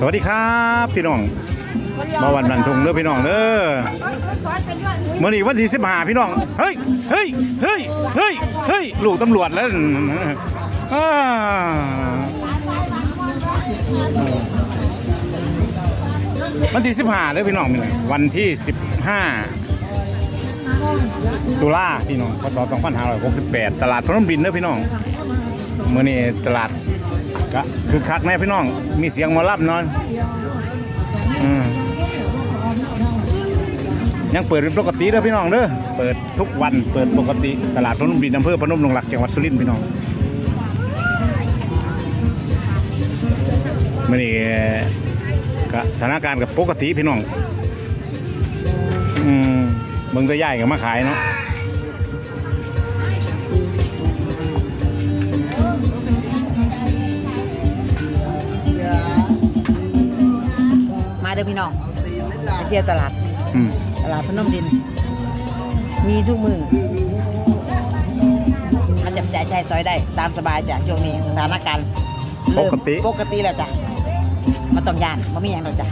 สวัสดีครับพี่น้องมาวันนันทุงเด้อพี่น้องเด้อมื่อนี้วันที่สิบห้าพี่น้อง เฮ้ย เฮ้ย เฮ้ย เฮ้ย เฮ้ย ลูกตำรวจแล้ววันที่สิบห้าเด้อพี่น้องนี่วันที่สิบห้าตุลาพี่น้องพศสองพันห้าร้อยหกสิบแปดตลาดพนมบินเด้อพี่น้อง มื่อนี้ตลาดก็คือคักแน่พี่น้อง มีเสียงหมอลับนอนอืมยังเปิดเป็นปกติเด้อพี่น้องเด้อเปิดทุกวันเปิดปกติตลาดพนมบินอำเภอพนมดงรักจังหวัดสุรินทร์พี่น้องมื่อนี้ก็สถานการณ์กับปกติพี่น้องอืมเบิ่งตัวใหญ่ก็มาขายเนาะ ด้อพี่น้องไปเที่ยวตลาด อืมตลาดพนมดิน มีทุกมือมาจับจ่ายใช้สอยได้ตามสบายจ้ะช่วงนี้สถานการณ์เริ่มปกติ ปกติแล้วจ้ะมาต้องยานมามีอย่างหรอกจ้ะ